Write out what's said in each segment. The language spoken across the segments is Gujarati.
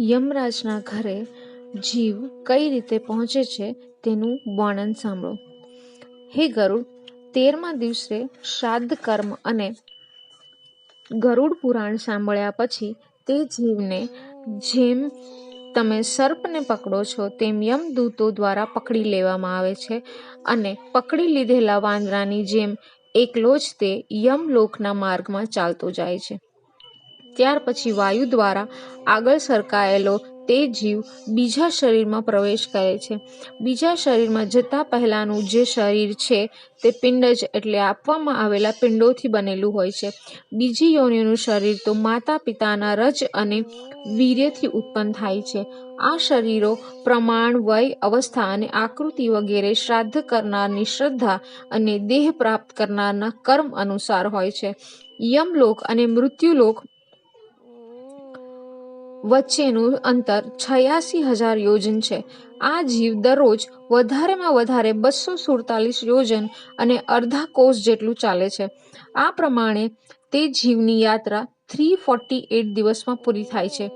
યમરાજના ઘરે જીવ કઈ રીતે પહોંચે છે તેનું વર્ણન સાંભળો. હે ગરુડ, તેરમા દિવસે શ્રાદ્ધ કર્મ અને ગરુડ પુરાણ સાંભળ્યા પછી તે જીવને જેમ તમે સર્પને પકડો છો, તેમ યમદૂતો દ્વારા પકડી લેવામાં આવે છે અને પકડી લીધેલા વાંદરાની જેમ એકલો જ તે યમલોકના માર્ગમાં ચાલતો જાય છે. ત્યાર પછી વાયુ દ્વારા આગળ સરકાયેલો તે જીવ બીજા શરીરમાં પ્રવેશ કરે છે. બીજા શરીરમાં જતા પહેલાંનું જે શરીર છે તે પિંડ જ એટલે આપવામાં આવેલા પિંડોથી બનેલું હોય છે. બીજી યોનિનું શરીર તો માતા પિતાના રજ અને વીર્યથી ઉત્પન્ન થાય છે. આ શરીરો પ્રમાણ, વય, અવસ્થા અને આકૃતિ વગેરે શ્રાદ્ધ કરનારની શ્રદ્ધા અને દેહ પ્રાપ્ત કરનારના કર્મ અનુસાર હોય છે. યમલોક અને મૃત્યુલોક વચ્ચેનું અંતર છયાસી હજાર યોજન છે. આ જીવ દરરોજ વધારેમાં વધારે બસો સુડતાલીસ યોજન અને અડધા કોષ જેટલું ચાલે છે. આ પ્રમાણે તે જીવની યાત્રા થ્રી ફોર્ટી એટ દિવસમાં પૂરી થાય છે.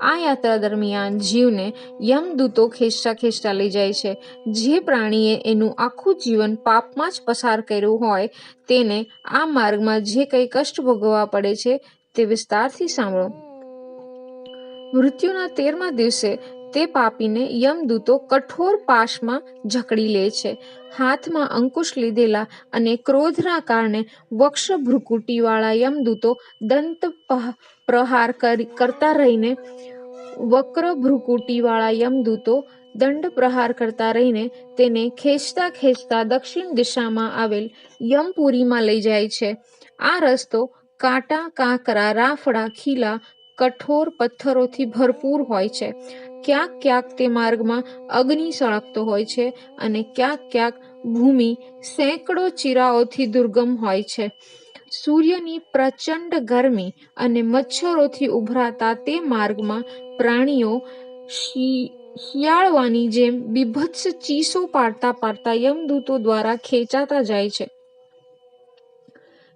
આ યાત્રા દરમિયાન જીવને યમદૂતો ખેંચતા ખેંચતા લઈ જાય છે. જે પ્રાણીએ એનું આખું જીવન પાપમાં જ પસાર કર્યું હોય તેને આ માર્ગમાં જે કંઈ કષ્ટ ભોગવવા પડે છે તે વિસ્તારથી સાંભળો. મૃત્યુના તેરમા દિવસે તે પાપીને યમદૂતો કઠોર પાશમાં જકડી લે છે. હાથમાં અંકુશ લીધેલા અને ક્રોધના કારણે વક્ષ ભ્રુકુટીવાળા યમદૂતો દંત પ્રહાર કરતા રહીને વક્ર ભ્રુકુટીવાળા યમદૂતો દંડ પ્રહાર કરતા રહીને તેને ખેંચતા ખેંચતા દક્ષિણ દિશામાં આવેલ યમપુરીમાં લઈ જાય છે. આ રસ્તો કાંટા, કાંકરા, રાફડા, ખીલા કઠોર પથ્થરોથી ભરપૂર હોય છે. ક્યાંક ક્યાંક તે માર્ગમાં અગ્નિ સળગતો હોય છે અને ક્યાંક ક્યાંક ભૂમિ સેંકડો ચીરાઓથી દુર્ગમ હોય છે. સૂર્યની પ્રચંડ ગરમી અને મચ્છરોથી ઉભરાતા તે માર્ગમાં પ્રાણીઓ શિયાળવાની જેમ બીભત્સ ચીસો પાડતા પાડતા યમદૂતો દ્વારા ખેંચાતા જાય છે.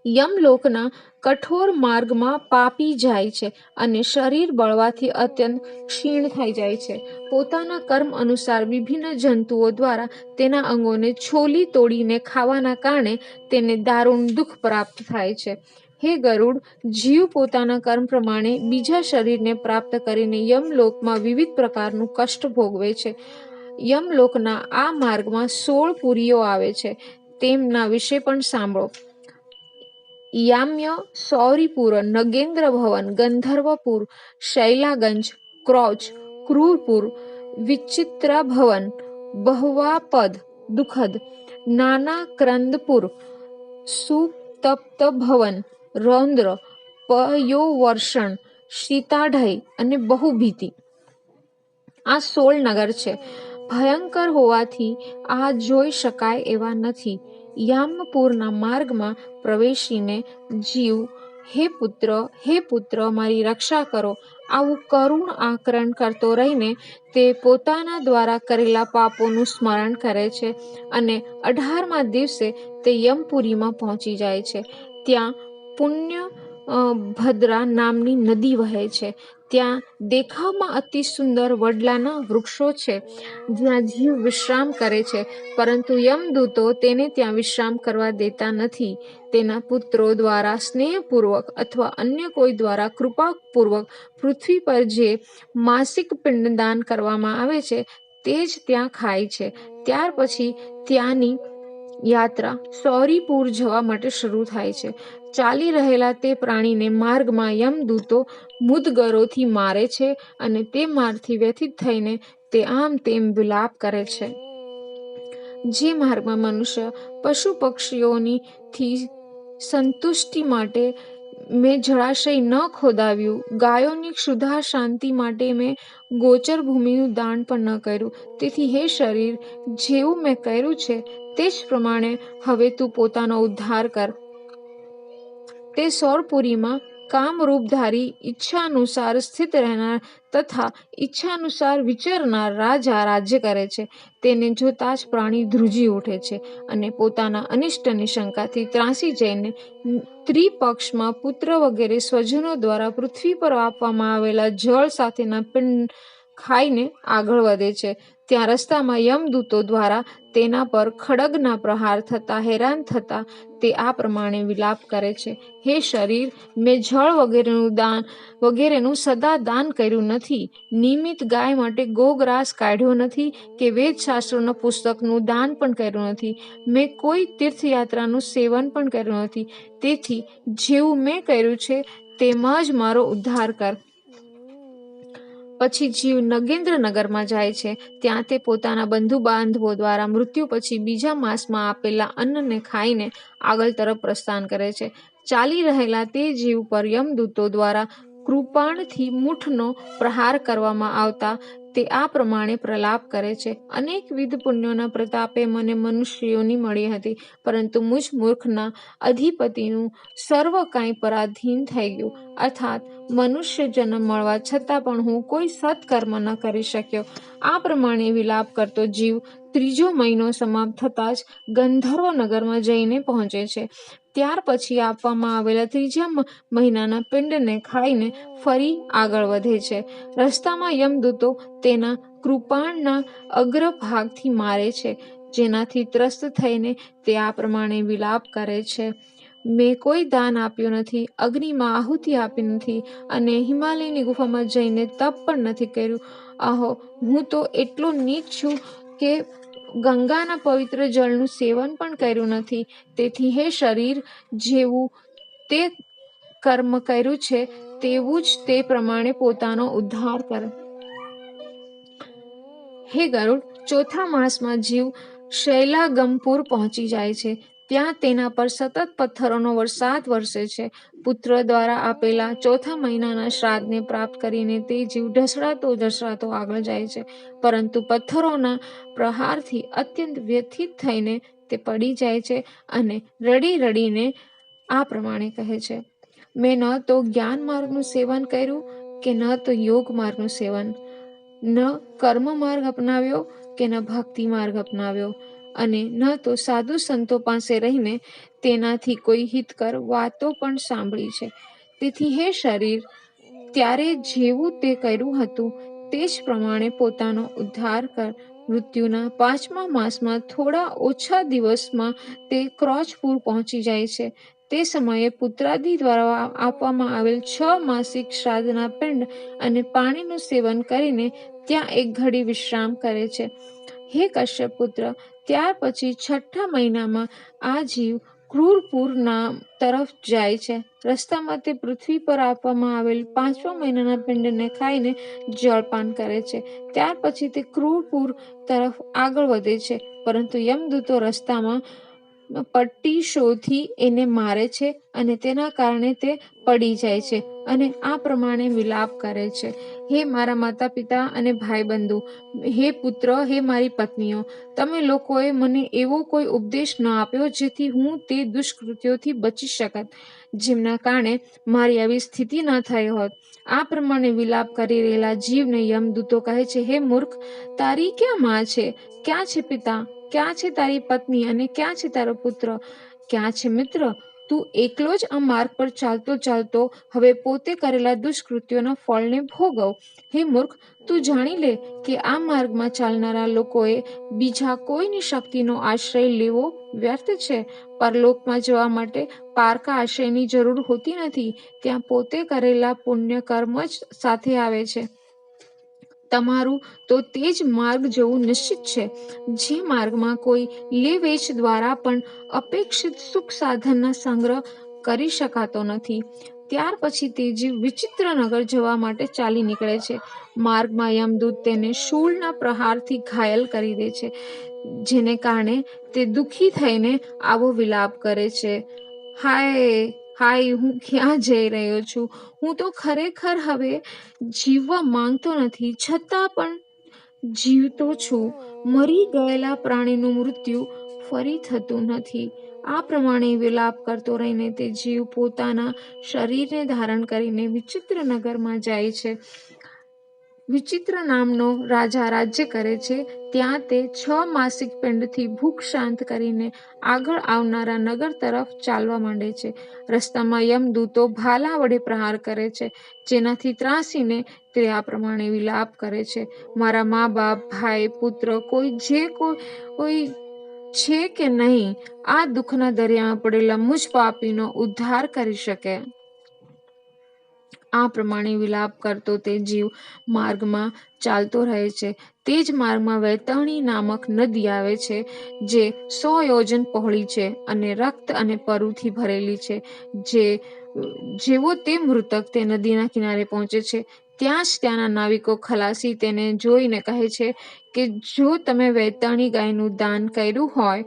યમલોકના કઠોર માર્ગમાં પાપી જાય છે અને શરીર બળવાથી અત્યંત ક્ષીણ થઈ જાય છે. પોતાના કર્મ અનુસાર વિભિન્ન જંતુઓ દ્વારા તેના અંગોને છોલી તોડીને ખાવાના કારણે તેને દારૂણ દુઃખ પ્રાપ્ત થાય છે. હે ગરુડ, જીવ પોતાના કર્મ પ્રમાણે બીજા શરીરને પ્રાપ્ત કરીને યમલોકમાં વિવિધ પ્રકારનું કષ્ટ ભોગવે છે. યમલોકના આ માર્ગમાં સોળ પુરીઓ આવે છે. તેમના વિશે પણ સાંભળો. યામ્ય સૌરીપુર નગેન્દ્ર ભવન ગંધર્વપુર, શૈલાગંજ, ક્રોચ, ક્રૂરપુર વિચિત્ર ભવન બહવાપદ, દુઃખદ નાના ક્રંદપુર સુતપ્ત ભવન રૌદ્ર, પયોવર્ષણ સીતાઢય અને બહુભીતિ. આ સોળ નગર છે. ભયંકર હોવાથી આ જોઈ શકાય એવા નથી. યામપુરના માર્ગમાં પ્રવેશીને જીવ, હે પુત્ર હે પુત્ર, મારી રક્ષા કરો. આવું કરુણ આકરણ કરતો રહીને તે પોતાના દ્વારા કરેલા પાપોનું સ્મરણ કરે છે અને અઢારમા દિવસે તે યમપુરીમાં પહોંચી જાય છે. ત્યાં પુણ્ય ભદ્રા નામની નદી વહે છે. ત્યાં દેખાવમાં અતિ સુંદર વડલાના વૃક્ષો છે. જ્યાં જીવ વિશ્રામ કરે છે. પરંતુ યમદૂતો તેને ત્યાં વિશ્રામ કરવા દેતા નથી. તેના પુત્રો દ્વારા સ્નેહપૂર્વક અથવા અન્ય કોઈ દ્વારા કૃપાપૂર્વક પૃથ્વી પર જે માસિક પિંડદાન કરવામાં આવે છે, તે જ ત્યાં ખાય છે. ત્યાર પછી ત્યાંની યાત્રા સૌરીપુર જવા માટે શરૂ થાય છે. ચાલી રહેલા તે પ્રાણીને માર્ગમાં યમદૂતો મુદગરોથી મારે છે અને તે મારથી વ્યથિત થઈને તે આમ તેમ વિલાપ કરે છે. જે માર્ગમાં મનુષ્ય પશુ પક્ષીઓની થી સંતુષ્ટિ માટે મેં જળાશય ન ખોદાવ્યું, ગાયોની ક્ષુધા શાંતિ માટે મેં ગોચર ભૂમિનું દાન પણ ન કર્યું. તેથી હે શરીર, જેવું મેં કર્યું છે, તે જ પ્રમાણે હવે તું પોતાનો ઉદ્ધાર કર. તે સૌરપુરીમાં કામરૂપધારી ઈચ્છાનુસાર સ્થિત રહેનાર તથા ઈચ્છાનુસાર વિચરનાર રાજા રાજ્ય કરે છે. તેને જોતા જ પ્રાણી ધ્રુજી ઉઠે છે અને પોતાના અનિષ્ટની શંકાથી ત્રાસી જઈને ત્રિપક્ષમાં પુત્ર વગેરે સ્વજનો દ્વારા પૃથ્વી પર આપવામાં આવેલા જળ સાથેના પિંડ ખાઈને આગળ વધે છે. ત્યાં રસ્તામાં યમદૂતો દ્વારા તેના પર ખડગના પ્રહાર થતા, હેરાન થતા તે આ પ્રમાણે વિલાપ કરે છે. હે શરીર, મેં જળ વગેરેનું દાન, વગેરેનું સદા દાન કર્યું નથી. નિયમિત ગાય માટે ગોગ્રાસ કાઢ્યો નથી કે વેદશાસ્ત્રોના પુસ્તકનું દાન પણ કર્યું નથી. મેં કોઈ તીર્થયાત્રાનું સેવન પણ કર્યું નથી. તેથી જેવું મેં કર્યું છે, તેમાં જ મારો ઉદ્ધાર કર. પછી જીવ નગેન્દ્રનગરમાં જાય છે. ત્યાં તે પોતાના બંધુ બાંધવો દ્વારા મૃત્યુ પછી બીજા માસમાં આપેલા અન્નને ખાઈને આગળ તરફ પ્રસ્થાન કરે છે. ચાલી રહેલા તે જીવ પર યમદૂતો દ્વારા કૃપાણથી મુઠનો પ્રહાર કરવામાં આવતા તે આ પ્રમાણે પ્રલાપ કરે છે. અનેકવિધ પુણ્યોના પ્રતાપે મને મનુષ્યોની મળી હતી, પરંતુ મુજ મૂર્ખના અધિપતિનું સર્વ કાંઈ પરાધીન થઈ ગયું. અર્થાત, મનુષ્ય જન્મ મળવા છતાં પણ હું કોઈ સત્કર્મ ન કરી શક્યો. આ પ્રમાણે વિલાપ કરતો જીવ ત્રીજો મહિનો સમાપ્ત થતાં જ ગંધર્વ નગરમાં જઈને પહોંચે છે. ત્યાર પછી આપવામાં આવેલા ત્રીજા મહિનાના પિંડને ખાઈને ફરી આગળ વધે છે. રસ્તામાં યમદૂતો તેના કૃપાણના અગ્રભાગથી મારે છે, જેનાથી ત્રસ્ત થઈને તે આ પ્રમાણે વિલાપ કરે છે. મેં કોઈ દાન આપ્યું નથી, અગ્નિમાં આહુતિ આપી નથી અને હિમાલયની ગુફામાં જઈને તપ પણ નથી કર્યું. આહો, હું તો એટલો નીચ છું કે ગંગાના પવિત્ર જળનું સેવન પણ કર્યું નથી. તેથી હે શરીર, જેવું તે કર્મ કર્યું છે, તેવું જ તે પ્રમાણે પોતાનો ઉદ્ધાર કરે. હે ગરુડ, ચોથા માસમાં જીવ શૈલાગમપુર પહોંચી જાય છે. ત્યાં તેના પર સતત પથ્થરોનો વરસાદ વરસે છે. પુત્ર દ્વારા આપેલા ચોથા મહિનાના શ્રાદ્ધને પ્રાપ્ત કરીને તે જીવ ઢસડાતો ઢસડાતો આગળ જાય છે. પરંતુ પથ્થરોના પ્રહારથી અત્યંત વ્યથિત થઈને તે પડી જાય છે અને રડી રડીને આ પ્રમાણે કહે છે. મેં ન તો જ્ઞાન માર્ગનું સેવન કર્યું કે ન તો યોગ માર્ગનું સેવન. ન કર્મ માર્ગ અપનાવ્યો કે ન ભક્તિ માર્ગ અપનાવ્યો. અને ન તો સાધુ સંતો પાસે રહીને તેનાથી કોઈ હિતકર વાતો પણ સાંભળી છે. તેથી હે શરીર, ત્યારે જેવું તે કર્યું હતું, તે જ પ્રમાણે પોતાનો ઉદ્ધાર કર. મૃત્યુના પાંચમા માસમાં થોડા ઓછા દિવસમાં તે ક્રોચપુર પહોંચી જાય છે. તે સમયે પુત્રાદિ દ્વારા આપવામાં આવેલ છ માસિક શ્રાદ્ધના પિંડ અને પાણીનું સેવન કરીને ત્યાં એક ઘડી વિશ્રામ કરે છે. હે કશ્યપ પુત્ર ત્યાર પછી છઠ્ઠા મહિનામાં આ જીવ ક્રૂરપુર નામ તરફ જાય છે. રસ્તામાં તે પૃથ્વી પર આપવામાં આવેલ પાંચમા મહિનાના પિંડને ખાઈને જળપાન કરે છે. ત્યાર પછી તે ક્રૂરપુર તરફ આગળ વધે છે. પરંતુ યમદૂતો રસ્તામાં પટ્ટી શોધી એને મારે છે અને તેના કારણે તે પડી જાય છે અને આ પ્રમાણે વિલાપ કરે છે. હે મારા માતા પિતા અને ભાઈ બંધુ હે પુત્ર, હે મારી પત્નીઓ, તમે લોકોએ મને એવો કોઈ ઉપદેશ ન આપ્યો જેથી હું તે દુષ્કૃત્યોથી બચી શકત, જેમના કારણે મારી આવી સ્થિતિ ન થઈ હોત. આ પ્રમાણે વિલાપ કરી રહેલા જીવને યમદૂતો કહે છે, હે મૂર્ખ, તારી ક્યાં માં છે? ક્યાં છે પિતા? ક્યાં છે તારી પત્ની અને ક્યાં છે તારો પુત્ર? ક્યાં છે મિત્ર? તું એકલો જ આ માર્ગ પર ચાલતો ચાલતો હવે પોતે કરેલા દુષ્કૃત્યોના ફળને ભોગવ. હે મૂર્ખ, તું જાણી લે કે આ માર્ગમાં ચાલનારા લોકોએ બીજા કોઈની શક્તિનો આશ્રય લેવો વ્યર્થ છે. પરલોકમાં જવા માટે પારકા આશ્રયની જરૂર હોતી નથી. ત્યાં પોતે કરેલા પુણ્ય કર્મ જ સાથે આવે છે. તમારું તો તે જ માર્ગ જવું નિશ્ચિત છે. જે માર્ગમાં કોઈ લે વેચ દ્વારા પણ અપેક્ષિત સુખ સાધનના સંગ્રહ કરી શકાતો નથી. ત્યાર પછી તે જીવ વિચિત્ર નગર જવા માટે ચાલી નીકળે છે. માર્ગમાં યમદૂત તેને શૂળના પ્રહારથી ઘાયલ કરી દે છે, જેને કારણે તે દુઃખી થઈને આવો વિલાપ કરે છે. હાય! હાય, હું ક્યાં જઈ રહ્યો છું? હું તો ખરેખર હવે જીવવા માંગતો નથી. છતાં પણ જીવતો છું. મરી ગયેલા પ્રાણીનું મૃત્યુ ફરી થતું નથી. આ પ્રમાણે વિલાપ કરતો રહીને તે જીવ પોતાના શરીરને ધારણ કરીને વિચિત્ર નગરમાં જાય છે. વિચિત્ર નામનો રાજા રાજ્ય કરે છે, ત્યાં તે છ માસિક પિંડથી ભૂખ શાંત કરીને આગળ આવનારા નગર તરફ ચાલવા માંડે છે. રસ્તામાં યમદૂતો ભાલા વડે પ્રહાર કરે છે, જેનાથી ત્રાસીને તે આ પ્રમાણે વિલાપ કરે છે. મારા મા બાપ, ભાઈ, પુત્ર, કોઈ જે કોઈ કોઈ છે કે નહીં, આ દુઃખના દરિયામાં પડેલા મુજ પાપીનો ઉદ્ધાર કરી શકે. આ પ્રમાણે વિલાપ કરતો તે જીવ માર્ગમાં ચાલતો રહે છે. તે જ માર્ગમાં વૈતરણી નામક નદી આવે છે, જે સો યોજન પહોળી છે અને રક્ત અને પરુથી ભરેલી છે. જે, જેવો તે મૃતક તે નદીના કિનારે પહોંચે છે, ત્યાં જ ત્યાંના નાવિકો ખલાસી તેને જોઈને કહે છે કે, જો તમે વૈતરણી ગાયનું દાન કર્યું હોય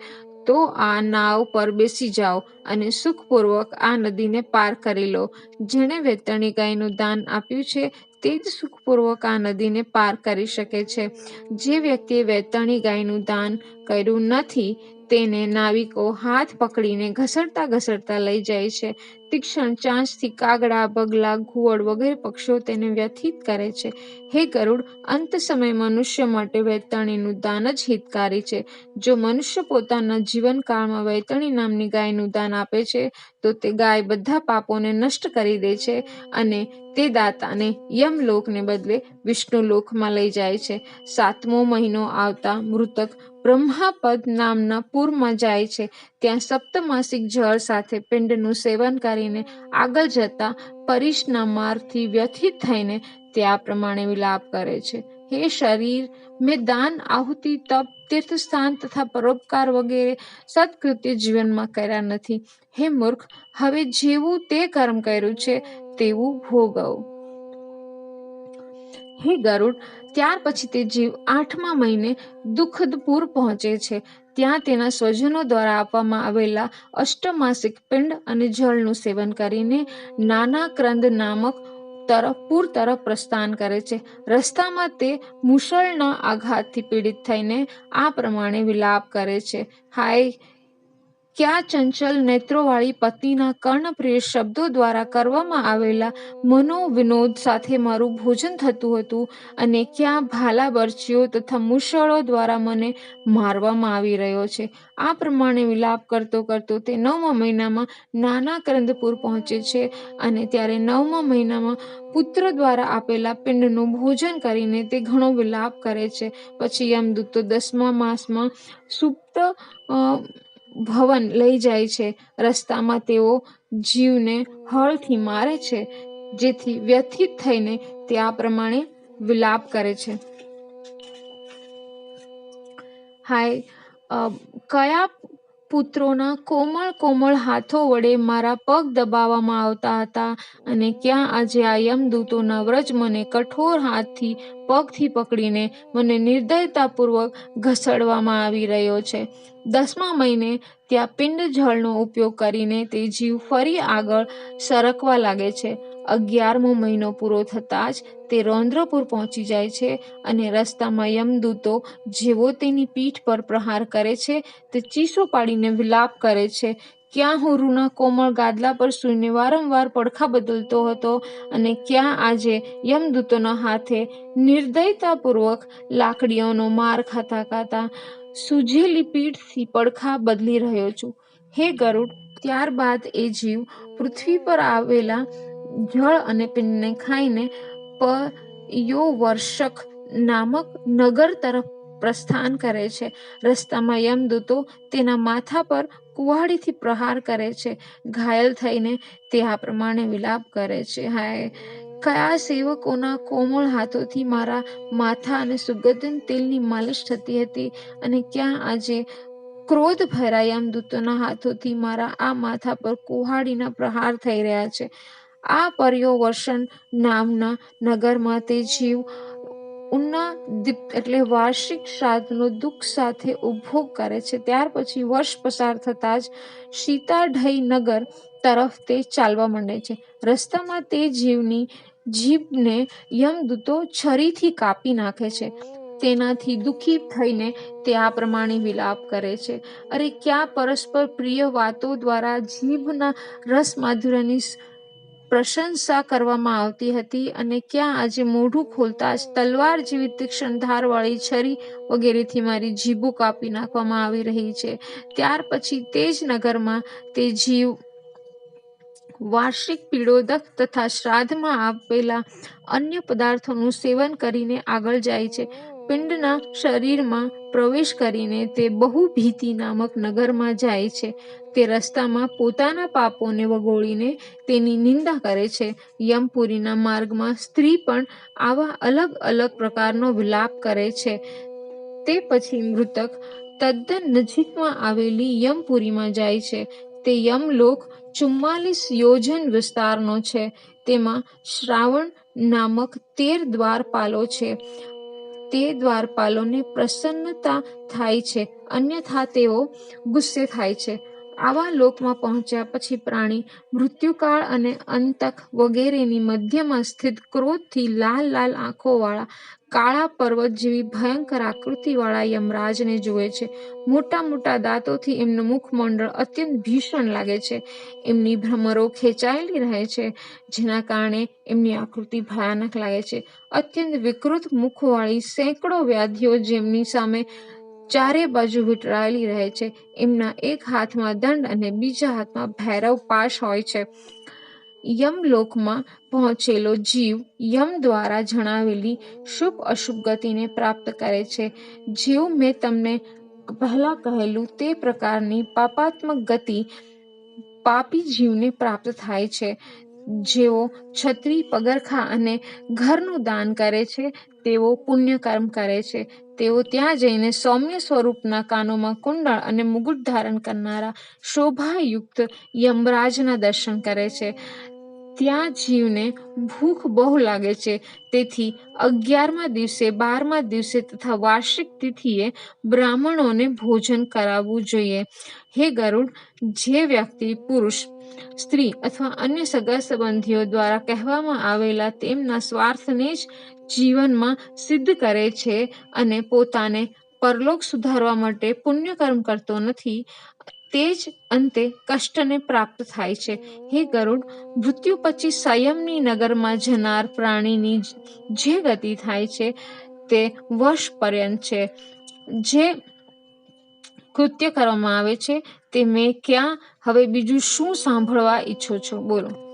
તો આ નાવ પર બેસી જાઓ અને સુખપૂર્વક આ નદીને પાર કરી લો. જેણે વેતરણી ગાયનું દાન આપ્યું છે, તે જ સુખપૂર્વક આ નદીને પાર કરી શકે છે. જે વ્યક્તિએ વેતરણી ગાયનું દાન કર્યું નથી, તેને નાવિકો હાથ પકડીને ઘસડતા ઘસડતા લઈ જાય છે. તીક્ષ્ણ ચાંચથી કાગડા બગલા ઘુવડ વગેરે પક્ષીઓ તેને વ્યથિત કરે છે. હે ગરુડ, અંત સમય મનુષ્ય માટે વૈતરણીનું દાન જ હિતકારી છે. જો મનુષ્ય પોતાના જીવનકાળમાં વૈતરણી નામની ગાયનું દાન આપે છે, તો તે ગાય બધા પાપોને નષ્ટ કરી દે છે અને તે દાતાને યમલોકને બદલે વિષ્ણુલોકમાં લઈ જાય છે. સાતમો મહિનો આવતા મૃતક બ્રહ્માપદ નામના પૂરમાં જાય છે. ત્યાં સપ્તમાસિક જળ સાથે પિંડનું સેવન કરીને આગળ જતા પરિશના માર્ગથી વ્યથિત થઈને તે પ્રમાણે વિલાપ કરે છે. હે શરીર, મેં દાન, આહુતિ, તપ, તીર્થસ્થાન તથા પરોપકાર વગેરે સત્કૃત્ય જીવનમાં કર્યા નથી. હે મૂર્ખ, હવે જેવું તે કર્મ કર્યું છે, તેવું ભોગવ. હે ગરુડ ત્યાર પછી તે જીવ આઠમા મહિને દુઃખદપુર પહોંચે છે. ત્યાં તેના સ્વજનો દ્વારા આપવામાં આવેલા અષ્ટમાસિક પિંડ અને જળનું સેવન કરીને નાના ક્રંદ નામક તરફ, પૂર તરફ પ્રસ્થાન કરે છે. રસ્તામાં તે મુશળના આઘાતથી પીડિત થઈને આ પ્રમાણે વિલાપ કરે છે. હાય ક્યાં ચંચલ નેત્રોવાળી પત્નીના કર્ણપ્રિય શબ્દો દ્વારા કરવામાં આવેલા મનોવિનોદ સાથે મારું ભોજન થતું હતું અને ક્યાં ભાલા બરચીઓ તથા મુશળો દ્વારા મને મારવામાં આવી રહ્યો છે. આ પ્રમાણે વિલાપ કરતો કરતો તે નવમા મહિનામાં નાના કરંદપુર પહોંચે છે અને ત્યારે નવમા મહિનામાં પુત્ર દ્વારા આપેલા પિંડનું ભોજન કરીને તે ઘણો વિલાપ કરે છે. પછી યમદૂતો દસમા માસમાં સુપ્ત ભવન લઈ જાય છે. રસ્તામાં તેઓ જીવને હળથી મારે છે, જેથી વ્યથિત થઈને તે આ પ્રમાણે વિલાપ કરે છે. હાય કયા પુત્રોના કોમળ કોમળ હાથો વડે મારા પગ દબાવવામાં આવતા હતા અને ક્યાં આજે આ યમદૂતોના વ્રજ મને કઠોર હાથથી પગથી પકડીને મને નિર્દયતાપૂર્વક ઘસડવામાં આવી રહ્યો છે. દસમા મહિને ત્યાં પિંડ જળનો ઉપયોગ કરીને તે જીવ ફરી આગળ સરકવા લાગે છે. અગિયારમો મહિનો પૂરો થતાં જ તે રૌદ્રપુર પહોંચી જાય છે અને રસ્તામાં યમદૂતો જેવો તેની પીઠ પર પ્રહાર કરે છે, તે ચીસો પાડીને વિલાપ કરે છે. ક્યાં હું રૂના કોમળ ગાદલા પર સૂઈને વારંવાર પડખા બદલતો હતો અને ક્યાં આજે યમદૂતોના હાથે નિર્દયતાપૂર્વક લાકડીઓનો માર ખાતા ખાતા સૂજેલી પીઠથી પડખા બદલી રહ્યો છું. હે ગરુડ, ત્યારબાદ એ જીવ પૃથ્વી પર આવેલા જળ અને પિંડને ખાઈને પયોવર્ષક નામક નગર તરફ પ્રસ્થાન કરે છે. રસ્તામાં યમદૂતો તેના માથા પર કુવાડીથી પ્રહાર કરે છે. ઘાયલ થઈને તે આ પ્રમાણે વિલાપ કરે છે. હાય, કયા સેવકોના કોમળ હાથોથી મારા માથા અને સુગંધન તેલની માલિશ થતી હતી અને ક્યાં આજે ક્રોધ ભરાયા યમદૂતોના હાથોથી મારા આ માથા પર કુહાડીના પ્રહાર થઈ રહ્યા છે. આ પર્યોવર્ષન નામના નગરમાં તે જીવ ઉન્ના એટલે વાર્ષિક શ્રાદ્ધનો દુઃખ સાથે ઉપભોગ કરે છે. ત્યાર પછી વર્ષ પસાર થતાં જ સીતાઢઈ નગર તરફ તે ચાલવા માંડે છે. રસ્તામાં તે જીવની જીભને યમદૂતો છરીથી કાપી નાખે છે. તેનાથી દુઃખી થઈને તે આ પ્રમાણે વિલાપ કરે છે. અરે, ક્યાં પરસ્પર પ્રિય વાતો દ્વારા જીભના રસ માધુર્યની પ્રશંસા કરવામાં આવતી હતી અને ક્યાં આજે મોઢું ખોલતા જ તલવાર જેવી તીક્ષ્ણ ધારવાળી છરી વગેરેથી મારી જીભો કાપી નાખવામાં આવી રહી છે. ત્યાર પછી તે જ નગરમાં તે જીવ વાર્ષિક પીડોદક તથા શ્રાદ્ધમાં આપેલા અન્ય પદાર્થોનું સેવન કરીને આગળ જાય છે. પિંડના શરીરમાં પ્રવેશ કરીને તે બહુભીતિ નામક નગરમાં જાય છે. તે રસ્તામાં પોતાના પાપોને વગોળીને તેની નિંદા કરે છે. યમપુરીના માર્ગમાં સ્ત્રી પણ આવા અલગ અલગ પ્રકારનો વિલાપ કરે છે. તે પછી મૃતક તદ્દન નજીકમાં આવેલી યમપુરીમાં જાય છે. તે યમલોક ચુમ્માલીસ યોજન વિસ્તારનો છે. તેમાં શ્રાવણ નામક તેર દ્વારપાલો છે. તે દ્વારપાલોને પ્રસન્નતા થાય છે. અન્યથા તેઓ ગુસ્સે થાય છે. આવા લોકમાં પહોંચ્યા પછી પ્રાણી મૃત્યુકાળ અને અંતક વગેરેની મધ્યમાં સ્થિત ક્રોધથી લાલ લાલ આંખોવાળા કાળા પર્વત જેવી ભયંકર આકૃતિવાળા યમરાજને જુએ છે. મોટા મોટા દાંતોથી એમનું મુખમંડળ અત્યંત ભીષણ લાગે છે. એમની ભ્રમરો ખેંચાયેલી રહે છે, જેના કારણે એમની આકૃતિ ભયાનક લાગે છે. અત્યંત વિકૃત મુખવાળી સેંકડો વ્યાધિઓ જેમની સામે ચારે બાજુ વીંટળાયેલી રહે છે. એમના એક હાથમાં દંડ અને બીજા હાથમાં ભૈરવ પાશ હોય છે. યમલોકમાં પહોંચેલો જીવ યમ દ્વારા જણાવેલી શુભ અશુભ ગતિને પ્રાપ્ત કરે છે. જેવું મેં તમને પહેલા કહેલું તે પ્રકારની પાપાત્મક ગતિ પાપી જીવને પ્રાપ્ત થાય છે. જેઓ છત્રી, પગરખા અને ઘરનું દાન કરે છે, તેઓ પુણ્યકર્મ કરે છે. તેઓ ત્યાં જઈને સૌમ્ય સ્વરૂપના કાનોમાં કુંડળ અને મુગુટ ધારણ કરનારા શોભાયુક્ત યમરાજના દર્શન કરે છે. ત્યાં જીવને ભૂખ બહુ લાગે છે. તેથી અગિયારમા દિવસે, બારમા દિવસે તથા વાર્ષિક તિથિએ બ્રાહ્મણોને ભોજન કરાવવું જોઈએ. હે ગરુડ, જે વ્યક્તિ પુરુષ, સ્ત્રી અથવા અન્ય સગા સંબંધીઓ દ્વારા કહેવામાં આવેલા તેમના સ્વાર્થને જ જીવનમાં સિદ્ધ કરે છે અને પોતાને પરલોક સુધારવા માટે પુણ્યકર્મ કરતો નથી તે જ અંતે કષ્ટને પ્રાપ્ત થાય છે. હે ગરુડ, મૃત્યુ પછી સંયમની નગરમાં જનાર પ્રાણીની જે ગતિ થાય છે તે વર્ષ પર્યંત છે. જે કૃત્ય કરવામાં આવે છે તે મેં ક્યાં, હવે બીજું શું સાંભળવા ઈચ્છો છો? બોલો.